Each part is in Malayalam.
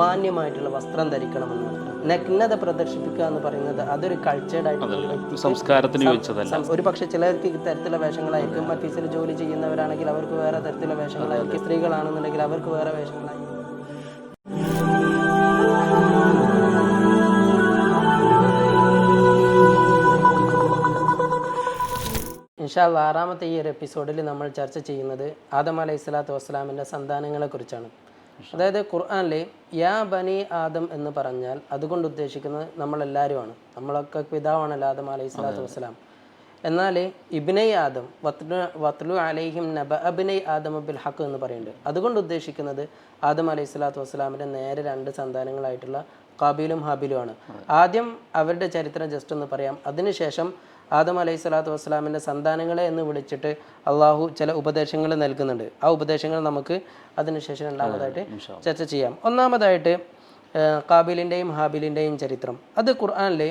മാന്യമായിട്ടുള്ള വസ്ത്രം ധരിക്കണമെന്ന് നഗ്നത പ്രദർശിപ്പിക്കുക എന്ന് പറയുന്നത് അതൊരു കൾച്ചേർഡ് ആയിട്ടുള്ള ഒരു വ്യക്തിക്ക് സംസ്കാരത്തിന് ഒരു പക്ഷേ ചിലർക്ക് ഇത്തരത്തിലുള്ള തരത്തിലുള്ള വേഷങ്ങളായിരിക്കും. ഓഫീസിൽ ജോലി ചെയ്യുന്നവരാണെങ്കിൽ അവർക്ക് വേറെ തരത്തിലുള്ള വേഷങ്ങളായിരിക്കും. സ്ത്രീകളാണെന്നുണ്ടെങ്കിൽ അവർക്ക് വേറെ വേഷങ്ങളായിരിക്കും. ഇൻഷാല്ല ആറാമത്തെ ഈ ഒരു എപ്പിസോഡിൽ നമ്മൾ ചർച്ച ചെയ്യുന്നത് ആദം അലൈഹി സ്വലാത്തു വസ്സലാമിന്റെ സന്താനങ്ങളെ കുറിച്ചാണ് അതായത് ഖുർആാനിലെ യാ ബനി ആദം എന്ന് പറഞ്ഞാൽ അതുകൊണ്ട് ഉദ്ദേശിക്കുന്നത് നമ്മളെല്ലാവരുമാണ് നമ്മളൊക്കെ പിതാവാണല്ലോ ആദം അലൈഹി സ്വലാത്തു വസ്സലാം. എന്നാൽ ഇബിനൈ ആദം വത്ലു വത്ലു അലൈഹിം നബ അബിനൈ ആദം അബിൽ ഹക്ക് എന്ന് പറയുന്നുണ്ട്. അതുകൊണ്ട് ഉദ്ദേശിക്കുന്നത് ആദം അലൈഹി സ്വലാത്തു വസ്സലാമിന്റെ നേരെ രണ്ട് സന്താനങ്ങളായിട്ടുള്ള കാബിലും ഹാബിലുമാണ്. ആദ്യം അവരുടെ ചരിത്രം ജസ്റ്റ് ഒന്ന് പറയാം. അതിനുശേഷം ആദം അലൈഹി സ്വലാത്തു വസ്സലാമിന്റെ സന്താനങ്ങളെ എന്ന് വിളിച്ചിട്ട് അള്ളാഹു ചില ഉപദേശങ്ങൾ നൽകുന്നുണ്ട്. ആ ഉപദേശങ്ങൾ നമുക്ക് അതിനുശേഷം രണ്ടാമതായിട്ട് ചർച്ച ചെയ്യാം. ഒന്നാമതായിട്ട് കാബിലിന്റെയും ഹാബിലിന്റെയും ചരിത്രം. അത് ഖുർആാനിലെ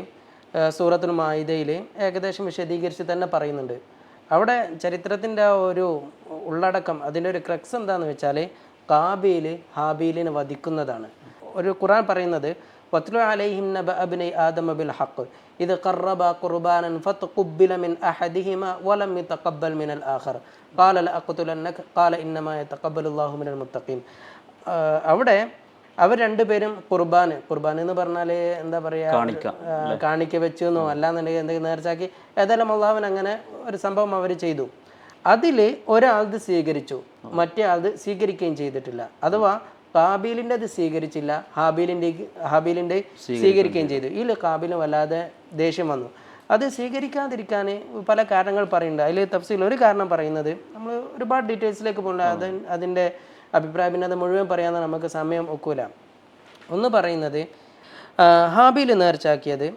സൂറത്തുൽ മായിദയിൽ ഏകദേശം വിശദീകരിച്ച് തന്നെ പറയുന്നുണ്ട്. അവിടെ ചരിത്രത്തിന്റെ ആ ഒരു ഉള്ളടക്കം അതിന്റെ ഒരു ക്രക്സ് എന്താണെന്ന് വെച്ചാൽ കാബീൽ ഹാബീലിനെ വധിക്കുന്നതാണ്. ഒരു ഖുറാൻ പറയുന്നത് വത്ലു അലൈഹിം നബ അബ്നൈ ആദമ ബിൽ ഹഖ്. ഇത് ഖറബ ഖുർബാനൻ കുബ്ബില മിൻ അഹദിഹിമ വലം യതഖബ്ബൽ മിനൽ ആഖർ. ഖാല ലഅഖ്തുലന്നക ഖാല ഇന്നമായ യതഖബ്ബലുല്ലാഹു മിനൽ മുത്തഖീം അവിടെ അവർ രണ്ടുപേരും ഖുർബാൻ കുർബാൻ എന്ന് പറഞ്ഞാൽ എന്താ പറയുക കാണിക്ക. വെച്ചു എന്നോ അല്ലാന്നുണ്ടെങ്കിൽ എന്തെങ്കിലും നേർച്ചാക്കി ഏതായാലും അള്ളാഹുവിൻ അങ്ങനെ ഒരു സംഭവം അവർ ചെയ്തു. അതിൽ ഒരാൾ സ്വീകരിച്ചു. മറ്റേ ആൾ സ്വീകരിക്കുകയും ചെയ്തിട്ടില്ല. അഥവാ കാബീലിന്റെ അത് സ്വീകരിച്ചില്ല. ഹാബീലിന്റെ ഹാബീലിന്റെ സ്വീകരിക്കുകയും ചെയ്തു. ഈ കാബീലും വല്ലാതെ ദേഷ്യം വന്നു. അത് സ്വീകരിക്കാതിരിക്കാൻ പല കാരണങ്ങൾ പറയുന്നുണ്ട്. അതിൽ തഫ്സീൽ ഒരു കാരണം പറയുന്നത് നമ്മൾ ഒരുപാട് ഡീറ്റെയിൽസിലേക്ക് പോകണ്ട. അത് അതിന്റെ അഭിപ്രായം പിന്നെ അത് മുഴുവൻ പറയാൻ നമുക്ക് സമയം ഒക്കൂല. ഒന്ന് പറയുന്നത് ഹാബീൽ നേർച്ചാക്കിയത്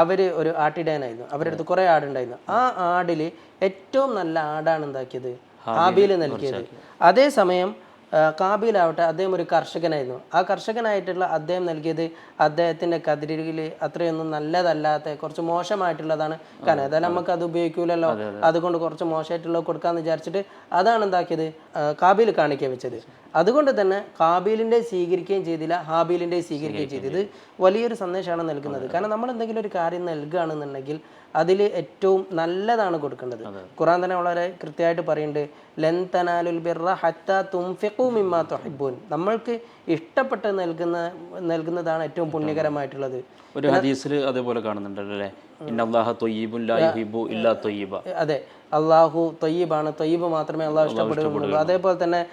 അവർ ഒരു ആട്ടിടയനായിരുന്നു. അവരുടെ അടുത്ത് കുറേ ആടുണ്ടായിരുന്നു. ആ ആടിൽ ഏറ്റവും നല്ല ആടാണ് എന്താക്കിയത്? ഹാബീൽ നൽകിയത്. അതേസമയം കാബീലാവട്ടെ അദ്ദേഹം ഒരു കർഷകനായിരുന്നു. ആ കർഷകനായിട്ടുള്ള അദ്ദേഹം നൽകിയത് അദ്ദേഹത്തിന്റെ കതിരിൽ അത്രയൊന്നും നല്ലതല്ലാത്ത കുറച്ച് മോശമായിട്ടുള്ളതാണ് കാരണം. ഏതായാലും നമുക്ക് അത് ഉപയോഗിക്കൂലല്ലോ. അതുകൊണ്ട് കുറച്ച് മോശമായിട്ടുള്ളത് കൊടുക്കാന്ന് വിചാരിച്ചിട്ട് അതാണ് എന്താക്കിയത്? കാബിൽ കാബീൽ കാണിക്കാൻ വെച്ചത്. അതുകൊണ്ട് തന്നെ കാബീലിന്റെ സ്വീകരിക്കുകയും ചെയ്തില്ല ഹാബീലിന്റെ സ്വീകരിക്കുകയും ചെയ്തു. ഇത് വലിയൊരു സന്ദേശമാണ് നൽകുന്നത്. കാരണം നമ്മൾ എന്തെങ്കിലും ഒരു കാര്യം നൽകുകയാണെന്നുണ്ടെങ്കിൽ അതിൽ ഏറ്റവും നല്ലതാണ് കൊടുക്കേണ്ടത്. ഖുറാൻ തന്നെ വളരെ കൃത്യമായിട്ട് പറയുന്നുണ്ട് ലൻ തനാലുൽ ബിർറ ഹത്ത തുംഫിഖു മിമ്മാ നമ്മൾക്ക് ഇഷ്ടപ്പെട്ട് നൽകുന്ന നൽകുന്നതാണ് ഏറ്റവും പുണ്യകരമായിട്ടുള്ളത്. ഒരു ഹദീസിൽ അതേപോലെ കാണുന്നുണ്ടല്ലോ? തൊയ്യബ. അതെ അള്ളാഹു തൊയ്യബാണ് തൊയ്യബ് മാത്രമേ അള്ളാഹു ഇഷ്ടപ്പെടുകയുള്ളൂ. അതേപോലെ തന്നെ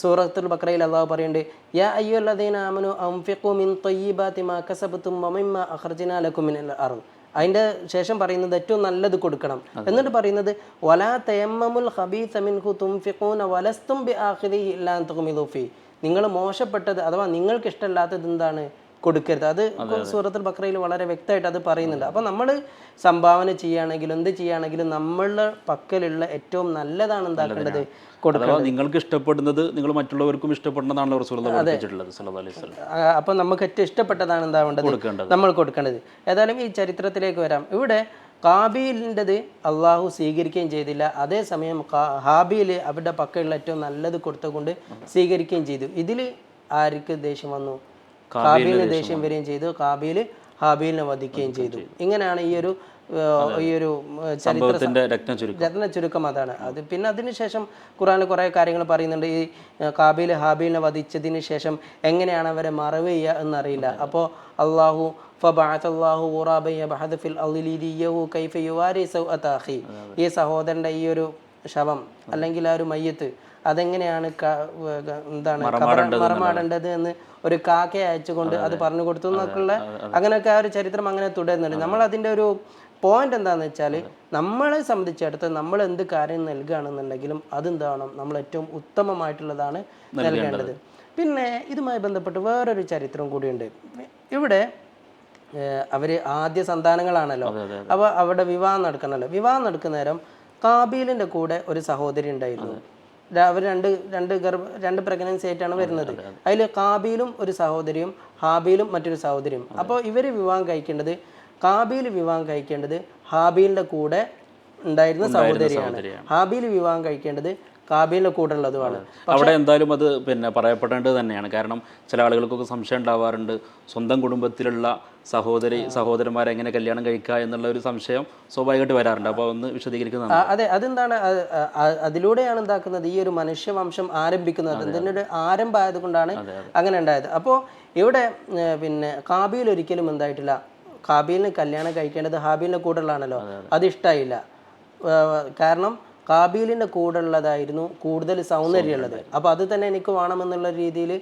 സൂറത്തുൽ ബക്രയിൽ അള്ളാഹു പറയുന്നുണ്ട് യാ അയ്യുല്ലദീന അമനു അംഫിഖു മിൻ തൊയ്യിബാതി മാ കസബത്തും വമിമ്മ അഖർജനാ ലക്കും മിനൽ അർദ്. അതിന്റെ ശേഷം പറയുന്നത് ഏറ്റവും നല്ലത് കൊടുക്കണം. എന്നിട്ട് പറയുന്നത് വലാ തയമ്മമുൽ ഖബീസ മിൻഹു തുംഫിഖൂന വലസ്തും ബി ആഖിദിഹി ഇല്ലാ അൻ ഫീ. നിങ്ങൾ മോശപ്പെട്ടത് അഥവാ നിങ്ങൾക്ക് ഇഷ്ടമല്ലാത്തത് എന്താണ്? കൊടുക്കരുത്. അത് സൂറത്തിൽ ബക്രയിൽ വളരെ വ്യക്തമായിട്ട് അത് പറയുന്നുണ്ട്. അപ്പോൾ നമ്മൾ സംഭാവന ചെയ്യുകയാണെങ്കിലും എന്ത് ചെയ്യുകയാണെങ്കിലും നമ്മളുടെ പക്കലുള്ള ഏറ്റവും നല്ലതാണ് എന്താക്കേണ്ടത്? കൊടുക്കുന്നത് നിങ്ങൾക്ക് ഇഷ്ടപ്പെടുന്നത് നിങ്ങൾ മറ്റുള്ളവർക്കും ഇഷ്ടപ്പെടുന്നതാണല്ലോ അപ്പോൾ നമുക്ക് ഏറ്റവും ഇഷ്ടപ്പെട്ടതാണ് എന്താവേണ്ടത് വേണ്ടത്? നമ്മൾ കൊടുക്കേണ്ടത്. ഏതായാലും ഈ ചരിത്രത്തിലേക്ക് വരാം. ഇവിടെ കാബീലിന്റെത് അള്ളാഹു സ്വീകരിക്കുകയും ചെയ്തില്ല. അതേസമയം ഹാബീൽ അവരുടെ പക്കലുള്ള ഏറ്റവും നല്ലത് കൊടുത്തുകൊണ്ട് സ്വീകരിക്കുകയും ചെയ്തു. ഇതിൽ ആർക്ക് ദേഷ്യം വന്നു? കാബീലിന് ദേഷ്യം വരികയും ചെയ്തു. കാബീൽ ഹാബീലിനെ വധിക്കുകയും ചെയ്തു. ഇങ്ങനെയാണ് ഈ ഒരു ഈ ഒരു ചരിത്രത്തിന്റെ രത്ന ചുരുക്കം. അതാണ്. അത് പിന്നെ അതിനുശേഷം ഖുറാനിൽ കുറേ കാര്യങ്ങൾ പറയുന്നുണ്ട്. ഈ കാബിൽ ഹാബീലിനെ വധിച്ചതിന് ശേഷം എങ്ങനെയാണ് അവരെ മറവ് ചെയ്യുക എന്നറിയില്ല. അപ്പോൾ അള്ളാഹു ഈ സഹോദരന്റെ ഈ ഒരു ശവം അല്ലെങ്കിൽ ആ ഒരു മയ്യത്ത് അതെങ്ങനെയാണ് എന്താണ് മറമാടേണ്ടത് എന്ന് ഒരു കാക്ക അയച്ചുകൊണ്ട് അത്. പറഞ്ഞു കൊടുത്തു എന്നൊക്കെയുള്ള അങ്ങനെയൊക്കെ ആ ഒരു ചരിത്രം അങ്ങനെ തുടരുന്നുണ്ട്. നമ്മൾ അതിന്റെ ഒരു പോയിന്റ് എന്താണെന്ന് വെച്ചാൽ നമ്മളെ സംബന്ധിച്ചിടത്ത് നമ്മൾ എന്ത് കാര്യം നൽകുകയാണെന്നുണ്ടെങ്കിലും അതെന്താണോ നമ്മൾ ഏറ്റവും ഉത്തമമായിട്ടുള്ളതാണ് നൽകേണ്ടത്. പിന്നെ ഇതുമായി ബന്ധപ്പെട്ട് വേറൊരു ചരിത്രം കൂടിയുണ്ട്. ഇവിടെ അവർ ആദ്യ സന്താനങ്ങളാണല്ലോ. അപ്പോൾ അവിടെ വിവാഹം നടക്കണമല്ലോ വിവാഹം നടക്കുന്ന നേരം കാബീലിന്റെ കൂടെ ഒരു സഹോദരി ഉണ്ടായിരുന്നു. അവർ രണ്ട് രണ്ട് ഗർഭ രണ്ട് പ്രഗ്നൻസി ആയിട്ടാണ് വരുന്നത്. അതിൽ കാബീലും ഒരു സഹോദരിയും ഹാബീലും മറ്റൊരു സഹോദരിയും. അപ്പോൾ ഇവർ വിവാഹം കഴിക്കേണ്ടത് കാബീൽ വിവാഹം കഴിക്കേണ്ടത് ഹാബീലിന്റെ കൂടെ ഉണ്ടായിരുന്ന സഹോദരിയാണ്. ഹാബിയിൽ വിവാഹം കഴിക്കേണ്ടത് കാബീലിന്റെ കൂടെ ഉള്ളതുമാണ് അവിടെ എന്തായാലും അത് പിന്നെ പറയപ്പെടേണ്ടത് തന്നെയാണ്. കാരണം ചില ആളുകൾക്കൊക്കെ സംശയം ഉണ്ടാവാറുണ്ട്. സ്വന്തം കുടുംബത്തിലുള്ള സഹോദരി സഹോദരന്മാരെ എങ്ങനെ കല്യാണം കഴിക്കുക എന്നുള്ള ഒരു സംശയം സ്വാഭാവികമായിട്ട് വരാറുണ്ട്. അപ്പോൾ ഒന്ന് വിശദീകരിക്കുന്നത് അതെ. അതെന്താണ്? അതിലൂടെയാണ് എന്താക്കുന്നത്? ഈ ഒരു മനുഷ്യവംശം ആരംഭിക്കുന്നത്. അതിന്റെ ഒരു ആരംഭമായത് കൊണ്ടാണ് അങ്ങനെ ഉണ്ടായത്. അപ്പോൾ ഇവിടെ പിന്നെ കാബീൽ ഒരിക്കലും എന്തായിട്ടില്ല. കാബീലിന് കല്യാണം കഴിക്കേണ്ടത് ഹാബിലിന് കൂടുതലാണല്ലോ അത് ഇഷ്ടമായില്ല കാരണം കാബീലിന്റെ കൂടെ ഉള്ളതായിരുന്നു കൂടുതൽ സൗന്ദര്യമുള്ളത്. അപ്പോൾ അത് തന്നെ എനിക്ക് വേണമെന്നുള്ള രീതിയിൽ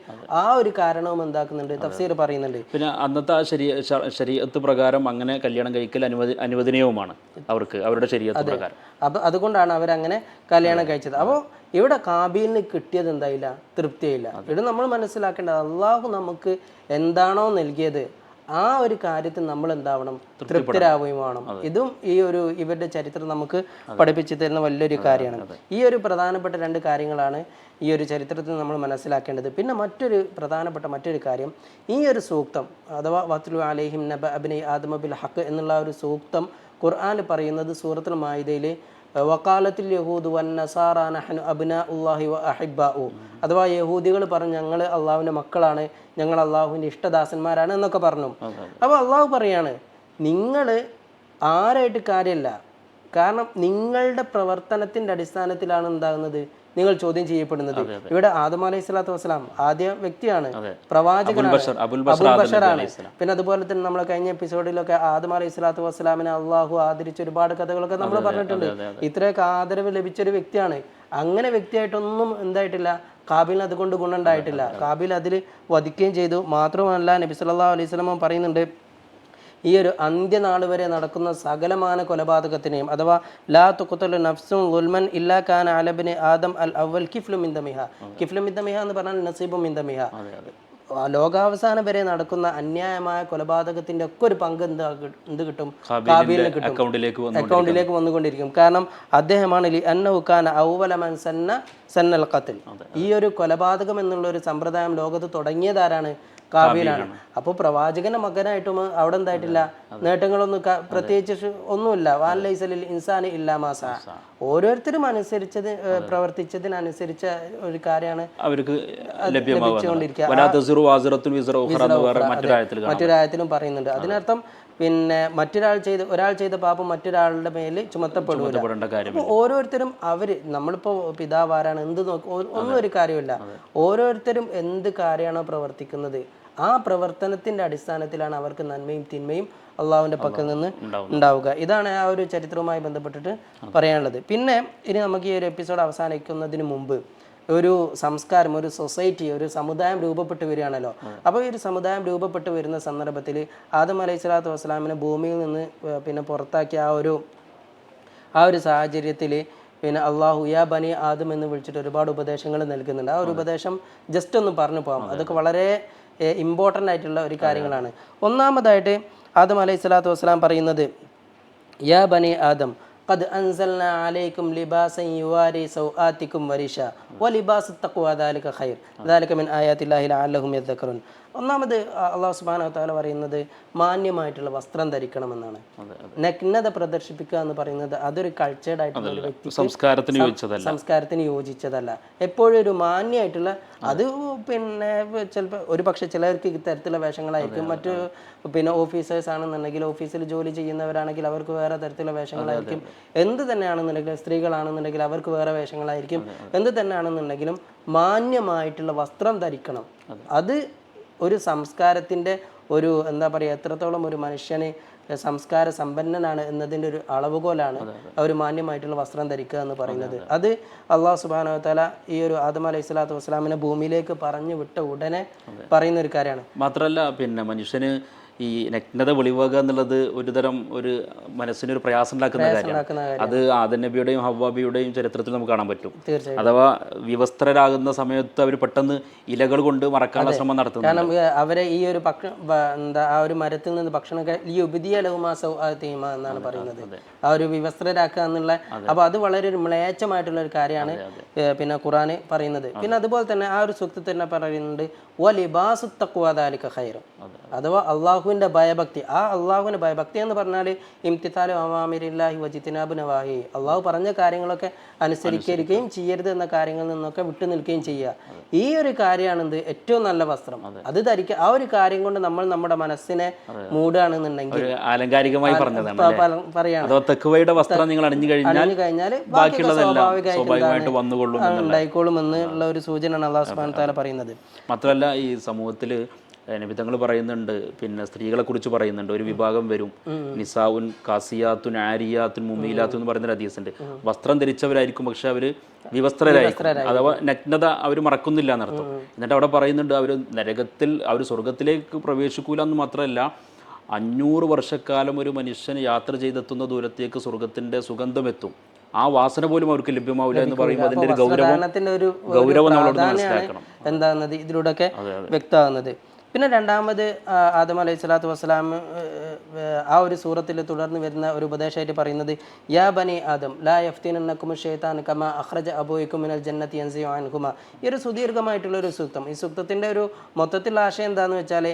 ആ ഒരു കാരണവും എന്താക്കുന്നുണ്ട് തഫ്സീർ പറയുന്നുണ്ട്. പിന്നെ അന്നത്തെ ആ ശരീ ശരീരത്ത് പ്രകാരം അങ്ങനെ കല്യാണം കഴിക്കൽ അനുവദി അനുവദനീയവുമാണ് അവർക്ക് അവരുടെ ശരീരത്ത് പ്രകാരം. അപ്പോൾ അതുകൊണ്ടാണ് അവരങ്ങനെ കല്യാണം കഴിച്ചത്. അപ്പോൾ ഇവിടെ കാബീലിന് കിട്ടിയത് എന്തായില്ല? തൃപ്തിയില്ല ഇവിടെ നമ്മൾ മനസ്സിലാക്കേണ്ടത് അള്ളാഹു നമുക്ക് എന്താണോ നൽകിയത് ആ ഒരു കാര്യത്തിൽ നമ്മൾ എന്താവണം തൃപ്തരാവുകയും വേണം. ഇതും ഈ ഒരു ഇവരുടെ ചരിത്രം നമുക്ക് പഠിപ്പിച്ചു തരുന്ന വലിയൊരു കാര്യമാണ്. ഈ ഒരു പ്രധാനപ്പെട്ട രണ്ട് കാര്യങ്ങളാണ് ഈ ഒരു ചരിത്രത്തിൽ നമ്മൾ മനസ്സിലാക്കേണ്ടത്. പിന്നെ മറ്റൊരു പ്രധാനപ്പെട്ട മറ്റൊരു കാര്യം ഈ ഒരു സൂക്തം അഥവാ വത്ലു അലൈഹിം നബ അബിനെ ആദമബിൽ ഹക്ക് എന്നുള്ള ഒരു സൂക്തം ഖുർആൻ പറയുന്നത് സൂറത്തുൽ മായിദയിൽ വക്കാലത്തിൽ യഹൂദ് വൻ നസാറ നഹ്നു അബ്ന ഉള്ളാഹി വ അഹിബാഉ അഥവാ യഹൂദികൾ പറഞ്ഞു ഞങ്ങൾ അള്ളാഹുവിന്റെ മക്കളാണ് ഞങ്ങൾ അള്ളാഹുവിന്റെ ഇഷ്ടദാസന്മാരാണ് എന്നൊക്കെ പറഞ്ഞു. അപ്പോൾ അള്ളാഹു പറയാണ് നിങ്ങൾ ആരായിട്ട് കാര്യമല്ല കാരണം നിങ്ങളുടെ പ്രവർത്തനത്തിന്റെ അടിസ്ഥാനത്തിലാണ് എന്താകുന്നത്? നിങ്ങൾ ചോദ്യം ചെയ്യപ്പെടുന്നത്. ഇവിടെ ആദം അലൈഹി സ്വലാത്തു വസ്സലാം ആദ്യ വ്യക്തിയാണ് പ്രവാചകനാണ് അബുൽ ബഷറാണ്. പിന്നെ അതുപോലെ തന്നെ നമ്മൾ കഴിഞ്ഞ എപ്പിസോഡിലൊക്കെ ആദം അലൈഹി സ്വലാത്തു വസ്സലാമിനെ അള്ളാഹു ആദരിച്ച ഒരുപാട് കഥകളൊക്കെ നമ്മൾ പറഞ്ഞിട്ടുണ്ട്. ഇത്രയൊക്കെ ആദരവ് ലഭിച്ച ഒരു വ്യക്തിയാണ്. അങ്ങനെ വ്യക്തിയായിട്ടൊന്നും എന്തായിട്ടില്ല. കാബിലിന് അതുകൊണ്ട് ഗുണമുണ്ടായിട്ടില്ല കാബിൽ അതിൽ വധിക്കുകയും ചെയ്തു. മാത്രമല്ല നബി സല്ലല്ലാഹു അലൈഹി സ്വലമ പറയുന്നുണ്ട് ഈ ഒരു അന്ത്യനാൾ വരെ നടക്കുന്ന സകലമാന കൊലപാതകത്തിനെയും അഥവാ ലാ തുക്കുത്തലു നഫ്സും ഗുൽമൻ ഇല്ലാ ഖാൻ അലബിന് ആദം അൽ അവൽ കിഫ്ലു മിന്ദമിഹ കിഫ്ലു മിന്ദമിഹ എന്ന് പറഞ്ഞാൽ നസീബു മിന്ദമിഹ ആ ലോകാവസാനം വരെ നടക്കുന്ന അന്യായമായ കൊലപാതകത്തിന്റെ ഒക്കെ ഒരു പങ്ക് എന്താ എന്ത് കിട്ടും? കാബീലിന് കിട്ടും. അക്കൗണ്ടിലേക്ക് വന്നു അക്കൗണ്ടിലേക്ക് വന്നുകൊണ്ടിരിക്കും. കാരണം അദ്ദേഹമാണ് ലി ഔവലമൻ സന്ന സന്നൽ ഖത്തിൽ. ഈ ഒരു കൊലപാതകം എന്നുള്ള ഒരു സമ്പ്രദായം ലോകത്ത് തുടങ്ങിയതാരാണ് കാബീലാണ്. അപ്പോൾ പ്രവാചകന്റെ മകനായിട്ടും അവിടെ എന്തായിട്ടില്ല? നേട്ടങ്ങളൊന്നും പ്രത്യേകിച്ച് ഒന്നുമില്ല. വാൻലൈസലിൽ ഇൻസാനി ഇല്ലാ മാസ. ഓരോരുത്തരും അനുസരിച്ചത് പ്രവർത്തിച്ചതിനനുസരിച്ച ഒരു കാര്യമാണ് അവർക്ക് കാണാം മറ്റൊരായത്തിലും പറയുന്നുണ്ട്. അതിനർത്ഥം പിന്നെ മറ്റൊരാൾ ചെയ്ത് ഒരാൾ ചെയ്ത പാപം മറ്റൊരാളുടെ മേൽ അപ്പോൾ ഓരോരുത്തരും അവർ നമ്മളിപ്പോ പിതാവാരാണ് എന്ത് നോക്കും ഒന്നും ഒരു കാര്യമില്ല. ഓരോരുത്തരും എന്ത് കാര്യമാണോ പ്രവർത്തിക്കുന്നത് ആ പ്രവർത്തനത്തിന്റെ അടിസ്ഥാനത്തിലാണ് അവർക്ക് നന്മയും തിന്മയും അള്ളാഹുവിന്റെ പക്കൽ നിന്ന് ഉണ്ടാവുക. ഇതാണ് ആ ഒരു ചരിത്രവുമായി ബന്ധപ്പെട്ടിട്ട് പറയാനുള്ളത്. പിന്നെ ഇനി നമുക്ക് ഈ ഒരു എപ്പിസോഡ് അവസാനിക്കുന്നതിന് മുമ്പ് ഒരു സംസ്കാരം ഒരു സൊസൈറ്റി ഒരു സമുദായം രൂപപ്പെട്ട് വരികയാണല്ലോ. അപ്പോൾ ഈ ഒരു സമുദായം രൂപപ്പെട്ട് വരുന്ന സന്ദർഭത്തിൽ ആദം അലൈഹി സ്വലാത്തു വസ്സലാമിനെ ഭൂമിയിൽ നിന്ന് പിന്നെ പുറത്താക്കിയ ആ ഒരു ആ ഒരു സാഹചര്യത്തിൽ പിന്നെ അള്ളാഹു യാ ബനി ആദം എന്ന് വിളിച്ചിട്ട് ഒരുപാട് ഉപദേശങ്ങൾ നൽകുന്നുണ്ട്. ആ ഒരു ഉപദേശം ജസ്റ്റ് ഒന്ന് പറഞ്ഞു പോകാം അതൊക്കെ വളരെ ഇമ്പോർട്ടന്റ് ആയിട്ടുള്ള ഒരു കാര്യങ്ങളാണ്. ഒന്നാമതായിട്ട് ആദം അലൈഹി സ്വലാത്തു വസ്സലാം പറയുന്നത് യാ ബനി ആദം قد أنزلنا عليكم لباسا يواري سوآتكم وريشا ولباس التقوى ذلك خير. ذلك من آيات الله لعلهم يذكرون. ഒന്നാമത് അള്ളാഹു സുബാന താല പറയുന്നത് മാന്യമായിട്ടുള്ള വസ്ത്രം ധരിക്കണമെന്നാണ്. നഗ്നത പ്രദർശിപ്പിക്കുക എന്ന് പറയുന്നത് അതൊരു കൾച്ചേർഡ് ആയിട്ടുള്ള ഒരു വ്യക്തി സംസ്കാരത്തിന് യോജിച്ചതല്ല. സംസ്കാരത്തിന് യോജിച്ചതല്ല. എപ്പോഴും ഒരു മാന്യമായിട്ടുള്ള അത്. പിന്നെ ചിലപ്പോൾ ഒരു പക്ഷെ ചിലർക്ക് ഇത്തരത്തിലുള്ള വേഷങ്ങളായിരിക്കും. മറ്റു പിന്നെ ഓഫീസേഴ്സ് ആണെന്നുണ്ടെങ്കിൽ ഓഫീസിൽ ജോലി ചെയ്യുന്നവരാണെങ്കിൽ അവർക്ക് വേറെ തരത്തിലുള്ള വേഷങ്ങളായിരിക്കും. എന്ത് തന്നെയാണെന്നുണ്ടെങ്കിലും സ്ത്രീകളാണെന്നുണ്ടെങ്കിൽ അവർക്ക് വേറെ വേഷങ്ങളായിരിക്കും. എന്ത് തന്നെയാണെന്നുണ്ടെങ്കിലും മാന്യമായിട്ടുള്ള വസ്ത്രം ധരിക്കണം. അത് ഒരു സംസ്കാരത്തിന്റെ ഒരു എന്താ പറയുക എത്രത്തോളം ഒരു മനുഷ്യന് സംസ്കാര സമ്പന്നനാണ് എന്നതിന്റെ ഒരു അളവുകോലാണ് ഒരു മാന്യമായിട്ടുള്ള വസ്ത്രം ധരിക്കുക എന്ന് പറയുന്നത്. അത് അള്ളാഹു സുബാന തല ഈ ഒരു ആദം അലൈഹി സ്വലാത്തു വസ്സലാമിനെ ഭൂമിയിലേക്ക് പറഞ്ഞു വിട്ട ഉടനെ പറയുന്ന ഒരു കാര്യമാണ്. മാത്രമല്ല പിന്നെ മനുഷ്യന് ഈ നഗ്നത വെളിവാകുക എന്നുള്ളത് ഒരുതരം ഒരു മനസ്സിനൊരു പ്രയാസം ഉണ്ടാക്കുന്ന കാര്യമാണ്. കാര്യം അത് ആദനബിയുടെയും ഹവാബിയുടെയും ചരിത്രത്തിൽ നമുക്ക് കാണാൻ പറ്റും. അഥവാ വിവസ്ത്രരാകുന്ന സമയത്ത് അവർ പെട്ടെന്ന് ഇലകൾ കൊണ്ട് മറക്കാനുള്ള ശ്രമം നടത്തുന്നു കാരണം അവരെ ഈ ഒരു എന്താ ആ ഒരു മരത്തിൽ നിന്ന് ഭക്ഷണം ഈ ഉപതിയ എന്നാണ് പറയുന്നത്. ആ ഒരു വിവസ്ത്രരാക്കുക എന്നുള്ള അപ്പൊ അത് വളരെ ഒരു മ്ലേച്ഛമായിട്ടുള്ള ഒരു കാര്യമാണ് പിന്നെ ഖുറാന് പറയുന്നത്. പിന്നെ അതുപോലെ തന്നെ ആ ഒരു സൂക്തത്തിൽ തന്നെ പറയുന്നുണ്ട് ലിബാസു അഥവാ അള്ളാഹു അള്ളാഹുവിന്റെ ഭയഭക്തി. ആ അള്ളാഹുവിന്റെ ഭയഭക്തി എന്ന് പറഞ്ഞാൽ ഇംതിത്താലു അവാമിരില്ലാഹി വജിത്തിനാബ് നവാഹി. അള്ളാഹു പറഞ്ഞ കാര്യങ്ങളൊക്കെ അനുസരിക്കുകയും ചെയ്യരുത് എന്ന കാര്യങ്ങളിൽ നിന്നൊക്കെ വിട്ടു നിൽക്കുകയും ചെയ്യുക. ഈ ഒരു കാര്യമാണ് എന്ത് ഏറ്റവും നല്ല വസ്ത്രം. അത്. ധരിക്കുക ആ ഒരു കാര്യം കൊണ്ട് നമ്മൾ നമ്മുടെ മനസ്സിനെ മൂടുകയാണെന്നുണ്ടെങ്കിൽ ആലങ്കാരികമായി പറഞ്ഞതാണ് പറയാണ്. വസ്ത്രം നിങ്ങൾ അണിഞ്ഞു കഴിഞ്ഞാൽ സ്വാഭാവികമായിട്ട് വന്നുകൊള്ളും ഉണ്ടായിക്കോളും എന്നുള്ള ഒരു സൂചനയാണ് അള്ളാഹു സുബാൻ താല പറയുന്നത്. മാത്രമല്ല ഈ സമൂഹത്തിൽ നബിതങ്ങൾ പറയുന്നുണ്ട്. പിന്നെ സ്ത്രീകളെ കുറിച്ച് പറയുന്നുണ്ട്. ഒരു വിഭാഗം വരും. നിസാവുൻ കാസിയാത്തുൻ ആരിയാത്തുൻ മുമീലാത്തുൻ എന്ന് പറയുന്ന ഹദീസുണ്ട്. വസ്ത്രം ധരിച്ചവരായിരിക്കും. പക്ഷെ അവർ വിവസ്ത്രരായിരിക്കും. അഥവാ നഗ്നത അവർ മറക്കുന്നില്ല എന്നർത്ഥം. എന്നിട്ട് അവിടെ പറയുന്നുണ്ട് അവർ നരകത്തിൽ അവർ സ്വർഗത്തിലേക്ക് പ്രവേശിക്കൂല എന്ന് മാത്രമല്ല അഞ്ഞൂറ് വർഷക്കാലം ഒരു മനുഷ്യൻ യാത്ര ചെയ്തെത്തുന്ന ദൂരത്തേക്ക് സ്വർഗത്തിന്റെ സുഗന്ധം എത്തും. ആ വാസന പോലും അവർക്ക് ലഭ്യമാവില്ല എന്ന് പറയുമ്പോൾ അതിന്റെ ഒരു ഗൗരവം ഗൗരവം നമ്മളോട് മനസ്സിലാക്കണം. എന്താകുന്നത്? ഇതിലൂടെയൊക്കെ വ്യക്തമാകുന്നത്. പിന്നെ രണ്ടാമത് ആദം അലൈഹി സ്വലാത്തു വസ്സലാം ആ ഒരു സൂറത്തിൽ തുടർന്ന് വരുന്ന ഒരു ഉപദേശമായിട്ട് പറയുന്നത് യാ ബനി ആദം ലാ യഫ്തീനക്കും ഷെയ്ത്താൻ കമ അഹ്റജ അബോയിക്കും മിനൽ ജന്നത്തി അൻസിയോ അൻഹുമ. ഈ ഒരു സുദീർഘമായിട്ടുള്ള ഒരു സൂക്തം. ഈ സൂക്തത്തിന്റെ ഒരു മൊത്തത്തിലുള്ള ആശയം എന്താന്ന് വെച്ചാൽ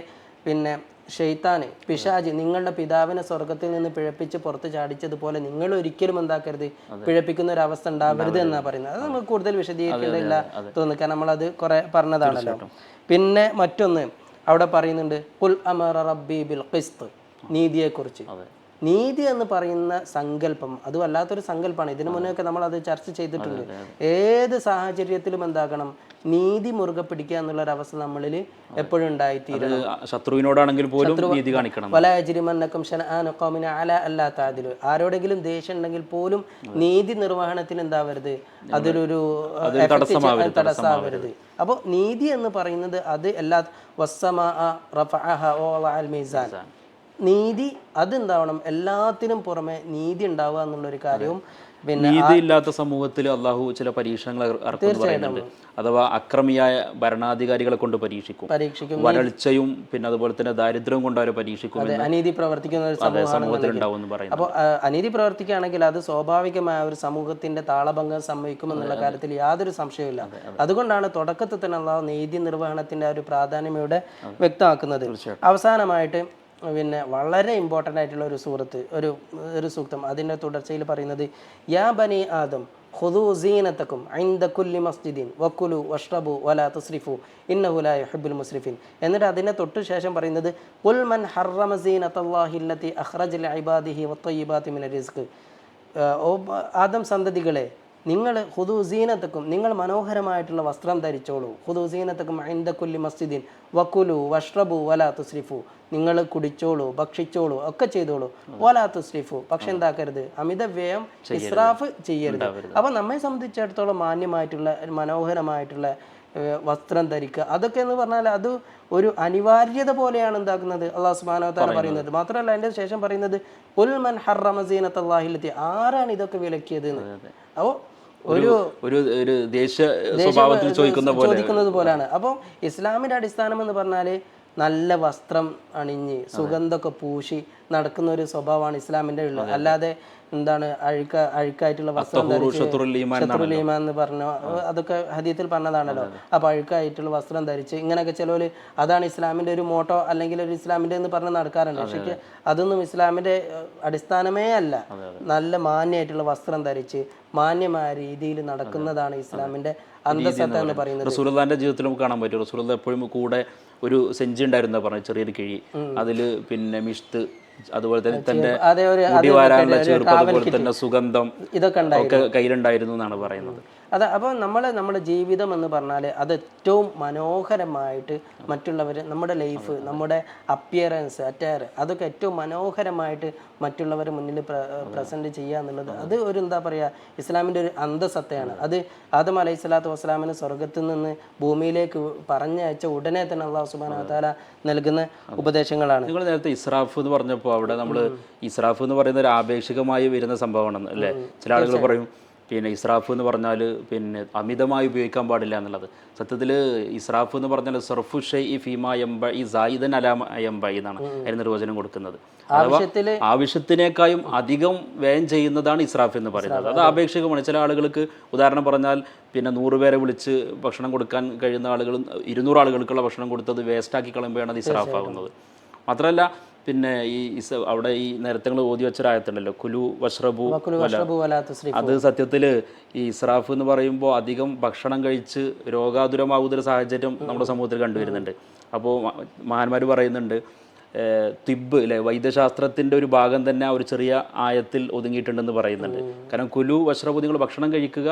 പിന്നെ ഷെയ്ത്താന് പിശാജ് നിങ്ങളുടെ പിതാവിനെ സ്വർഗത്തിൽ നിന്ന് പിഴപ്പിച്ച് പുറത്ത് ചാടിച്ചതുപോലെ നിങ്ങൾ ഒരിക്കലും എന്താക്കരുത്? പിഴപ്പിക്കുന്ന ഒരു അവസ്ഥ ഉണ്ടാവരുത് എന്നാ പറയുന്നത്. അത് നമുക്ക് കൂടുതൽ വിശദീകരിക്കേണ്ടതില്ല തോന്നുന്നു. കാരണം നമ്മളത് കുറെ പറഞ്ഞതാണല്ലോ. പിന്നെ മറ്റൊന്ന് അവിടെ പറയുന്നുണ്ട് കുൽ അമറ റബ്ബി ബിൽ ഖിസ്ത്. നീതിയെക്കുറിച്ച്. നീതി എന്ന് പറയുന്ന സങ്കല്പം അത് വല്ലാത്തൊരു സങ്കല്പമാണ് ഇതിനു മുന്നേ ഒക്കെ നമ്മൾ അത് ചർച്ച ചെയ്തിട്ടുണ്ട് ഏത് സാഹചര്യത്തിലും എന്താക്കണം നീതി മുറുകെ പിടിക്കുക എന്നുള്ള ഒരു അവസ്ഥ നമ്മളിൽ എപ്പോഴും ഉണ്ടായിത്തീരുന്നു ശത്രുവിനോടാണെങ്കിൽ പോലും നീതി കാണിക്കണം. അല ആരോടെങ്കിലും ദേഷ്യം ഉണ്ടെങ്കിൽ പോലും നീതി നിർവഹണത്തിന് എന്താവരുത്? അതിലൊരു തടസ്സമാവരുത് അപ്പോൾ നീതി എന്ന് പറയുന്നത് അത് എല്ലാ വസ്സമാ അൽ മീസാൻ. നീതി അതെന്താവണം എല്ലാത്തിനും പുറമെ നീതി ഉണ്ടാവുക എന്നുള്ളൊരു കാര്യവും പിന്നെ നീതി ഇല്ലാത്ത സമൂഹത്തിൽ അള്ളാഹു ചില പരീക്ഷണങ്ങൾ പറയുന്നുണ്ട്. അഥവാ അക്രമിയായ ഭരണാധികാരികളെ കൊണ്ട് പരീക്ഷിക്കും. പരീക്ഷിക്കും. വരൾച്ചയും പിന്നെ അതുപോലെ തന്നെ ദാരിദ്ര്യവും കൊണ്ട് അവരെ പരീക്ഷിക്കും അനീതി പ്രവർത്തിക്കുന്ന ഒരു സമൂഹത്തിൽ ഉണ്ടാവും അപ്പോൾ അനീതി പ്രവർത്തിക്കുകയാണെങ്കിൽ അത് സ്വാഭാവികമായ ഒരു സമൂഹത്തിന്റെ താളഭംഗം സംഭവിക്കുമെന്നുള്ള കാര്യത്തിൽ യാതൊരു സംശയവുമില്ല. അതുകൊണ്ടാണ് തുടക്കത്തിൽ തന്നെ അള്ളാഹു നീതി നിർവഹണത്തിന്റെ ഒരു പ്രാധാന്യം ഇവിടെ വ്യക്തമാക്കുന്നത്. അവസാനമായിട്ട് പിന്നെ വളരെ ഇമ്പോർട്ടന്റ് ആയിട്ടുള്ള ഒരു സൂറത്ത് ഒരു ഒരു സൂക്തം അതിന്റെ തുടർച്ചയിൽ പറയുന്നത് യാ ബനി ആദം ഹുദു സീനത്തക്കും ഐന്ദ കുല്ലി മസ്ജിദീൻ വക്കുലു വഷ്റബു വലാ തുസ്രിഫു ഇന്നഹു ലാ യുഹിബ്ബുൽ മുസ്രിഫിൻ. എന്നിട്ട് അതിനെ തൊട്ട് ശേഷം പറയുന്നത് ഖുൽ മൻ ഹറമ സീനത്തല്ലാഹി അല്ലതി അഖ്റജ ലിഇബാദിഹി വത്തയ്യിബാതി മിന റിസ്ക്. ആദം സന്തതികളെ നിങ്ങൾ ഹുദുസീനത്തക്കും നിങ്ങൾ മനോഹരമായിട്ടുള്ള വസ്ത്രം ധരിച്ചോളൂ. ഹുദുസീനത്തക്കും ഐന്ദക്കുല്ലി മസ്ജിദിൻ വക്കുലു വഷ്റബു വലാ തുസ്രിഫു. നിങ്ങൾ കുടിച്ചോളൂ ഭക്ഷിച്ചോളൂ ഒക്കെ ചെയ്തോളൂ. വലാ തുസ്രിഫു. പക്ഷെ എന്താക്കരുത്? അമിത വ്യയം ഇസ്രാഫ് ചെയ്യരുത്. അപ്പൊ നമ്മെ സംബന്ധിച്ചിടത്തോളം മാന്യമായിട്ടുള്ള മനോഹരമായിട്ടുള്ള വസ്ത്രം ധരിക്കുക. അതൊക്കെ എന്ന് പറഞ്ഞാൽ അത് ഒരു അനിവാര്യത പോലെയാണ് എന്താക്കുന്നത്? അള്ളാഹു സുബ്ഹാനഹു വതആല പറയുന്നത്. മാത്രമല്ല അതിന്റെ ശേഷം പറയുന്നത് ഉൽമൻ ഹർറമസീനത്തല്ലാഹിലത്തി ആരാണ് ഇതൊക്കെ വിലക്കിയത് അപ്പോൾ ഒരു ഒരു ഒരു ദേശീയ സ്വഭാവത്തിൽ ചോദിക്കുന്ന പോലെയാണ്. അപ്പം ഇസ്ലാമിന്റെ അടിസ്ഥാനം എന്ന് പറഞ്ഞാൽ നല്ല വസ്ത്രം അണിഞ്ഞ് സുഗന്ധമൊക്കെ പൂശി നടക്കുന്ന ഒരു സ്വഭാവമാണ് ഇസ്ലാമിന്റെ ഉള്ളത് അല്ലാതെ എന്താണ് അഴുക്ക അഴുക്കായിട്ടുള്ള വസ്ത്രം ഈമാൻ എന്ന് പറഞ്ഞു അതൊക്കെ ഹദീത്തിൽ പറഞ്ഞതാണല്ലോ. അപ്പൊ അഴുക്കായിട്ടുള്ള വസ്ത്രം ധരിച്ച് ഇങ്ങനെയൊക്കെ ചിലവർ അതാണ് ഇസ്ലാമിന്റെ ഒരു മോട്ടോ അല്ലെങ്കിൽ ഒരു ഇസ്ലാമിന്റെ എന്ന് പറഞ്ഞ് നടക്കാറുണ്ട്. പക്ഷേ അതൊന്നും ഇസ്ലാമിന്റെ അടിസ്ഥാനമേ അല്ല. നല്ല മാന്യമായിട്ടുള്ള വസ്ത്രം ധരിച്ച് മാന്യമായ രീതിയിൽ നടക്കുന്നതാണ് ഇസ്ലാമിന്റെ അന്തസത്ത എന്ന് പറയുന്നത്. റസൂലുള്ളാന്റെ ജീവിതത്തിൽ നമുക്ക് കാണാൻ പറ്റും. റസൂലുള്ള എപ്പോഴും കൂടെ ഒരു സെഞ്ചി ഉണ്ടായിരുന്ന പറഞ്ഞു ചെറിയൊരു കിഴി. അതിൽ പിന്നെ മിഷ്ത് അതുപോലെ തന്നെ തന്റെ മുടി വാരാനുള്ള ചെറുപ്പം അതുപോലെ തന്നെ സുഗന്ധം ഇതൊക്കെ കയ്യിലുണ്ടായിരുന്നു എന്നാണ് പറയുന്നത്. അതെ അപ്പോൾ നമ്മൾ നമ്മുടെ ജീവിതം എന്ന് പറഞ്ഞാൽ അത് ഏറ്റവും മനോഹരമായിട്ട് മറ്റുള്ളവർ നമ്മുടെ ലൈഫ് നമ്മുടെ അപ്പിയറൻസ് അറ്റയർ അതൊക്കെ ഏറ്റവും മനോഹരമായിട്ട് മറ്റുള്ളവർ മുന്നിൽ പ്രസന്റ് ചെയ്യുക എന്നുള്ളത്. അത് ഒരു എന്താ പറയുക ഇസ്ലാമിന്റെ ഒരു അന്തസത്തയാണ്. അത് ആദം അലൈഹി സ്വലാത്തു വസ്സലാമിന് സ്വർഗത്തിൽ നിന്ന് ഭൂമിയിലേക്ക് പറഞ്ഞയച്ച ഉടനെ തന്നെ അള്ളാഹു സുബാന താല നൽകുന്ന ഉപദേശങ്ങളാണ്. നിങ്ങൾ നേരത്തെ ഇസ്രാഫ് എന്ന് പറഞ്ഞപ്പോൾ അവിടെ നമ്മൾ ഇസ്രാഫ് എന്ന് പറയുന്ന ഒരു ആപേക്ഷികമായി വരുന്ന സംഭവമാണ് അല്ലേ? ചില ആളുകൾ പറയും പിന്നെ ഇസ്രാഫ് എന്ന് പറഞ്ഞാൽ പിന്നെ അമിതമായി ഉപയോഗിക്കാൻ പാടില്ല എന്നുള്ളത്. സത്യത്തിൽ ഇസ്രാഫ് എന്ന് പറഞ്ഞാൽ സർഫു ഷെയ് ഈ ഫീമ എംബ ഈ സായിദൻ അലാമ എംബ എന്നാണ് അതിന് നിർവചനം കൊടുക്കുന്നത്. അഥവാ ആവശ്യത്തിൽ ആവശ്യത്തിനേക്കാളും അധികം വ്യയം ചെയ്യുന്നതാണ് ഇസ്രാഫ് എന്ന് പറയുന്നത്. അത് ആപേക്ഷികമാണ്. ചില ആളുകൾക്ക് ഉദാഹരണം പറഞ്ഞാൽ പിന്നെ നൂറ് പേരെ വിളിച്ച് ഭക്ഷണം കൊടുക്കാൻ കഴിയുന്ന ആളുകൾ ഇരുന്നൂറ് ആളുകൾക്കുള്ള ഭക്ഷണം കൊടുത്തത് വേസ്റ്റാക്കി കളയുമ്പോഴാണ് അത് ഇസ്രാഫ് ആകുന്നത് മാത്രമല്ല പിന്നെ ഈ അവിടെ ഈ നേരത്തെ നിങ്ങൾ ഓതി വെച്ചൊരായത്തുണ്ടല്ലോ കുലു വഷ്റബു. അത് സത്യത്തിൽ ഈ ഇസ്രാഫ് എന്ന് പറയുമ്പോൾ അധികം ഭക്ഷണം കഴിച്ച് രോഗാതുരമാകുന്ന ഒരു സാഹചര്യം നമ്മുടെ സമൂഹത്തിൽ കണ്ടുവരുന്നുണ്ട്. അപ്പോൾ മഹാന്മാർ പറയുന്നുണ്ട് തിബ് അല്ലെ വൈദ്യശാസ്ത്രത്തിന്റെ ഒരു ഭാഗം തന്നെ ആ ഒരു ചെറിയ ആയത്തിൽ ഒതുങ്ങിയിട്ടുണ്ടെന്ന് പറയുന്നുണ്ട്. കാരണം കുലു വഷ്റബു നിങ്ങൾ ഭക്ഷണം കഴിക്കുക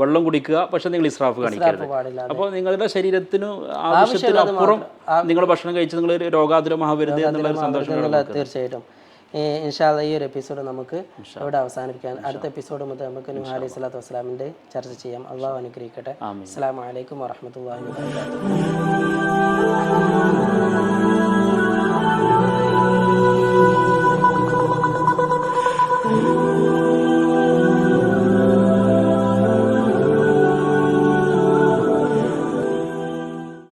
വെള്ളം കുടിക്കുക പക്ഷെ നിങ്ങൾ ഇസ്രാഫ് കാണിക്കരുത്. അപ്പോൾ നിങ്ങളുടെ ശരീരത്തിന് ആവശ്യത്തിന് അപ്പുറം നിങ്ങൾ ഭക്ഷണം കഴിച്ച് നിങ്ങൾ രോഗാതുരമാവരുത് എന്നുള്ള ഒരു സന്തോഷം തീർച്ചയായിട്ടും. ഇൻഷാല്ല ഈ ഒരു എപ്പിസോഡ് നമുക്ക് ഇവിടെ അവസാനിപ്പിക്കാൻ അടുത്ത എപ്പിസോഡ് മുതൽ നമുക്ക് നുഹ അലൈഹി സ്വലാത്തു വസ്സലാമിന്റെ ചർച്ച ചെയ്യാം. അള്ളാഹു അനുഗ്രഹിക്കട്ടെ. അസ്സാം വലൈക്കും വാഹമത്തല്ലാ വാബർക്കാത്തു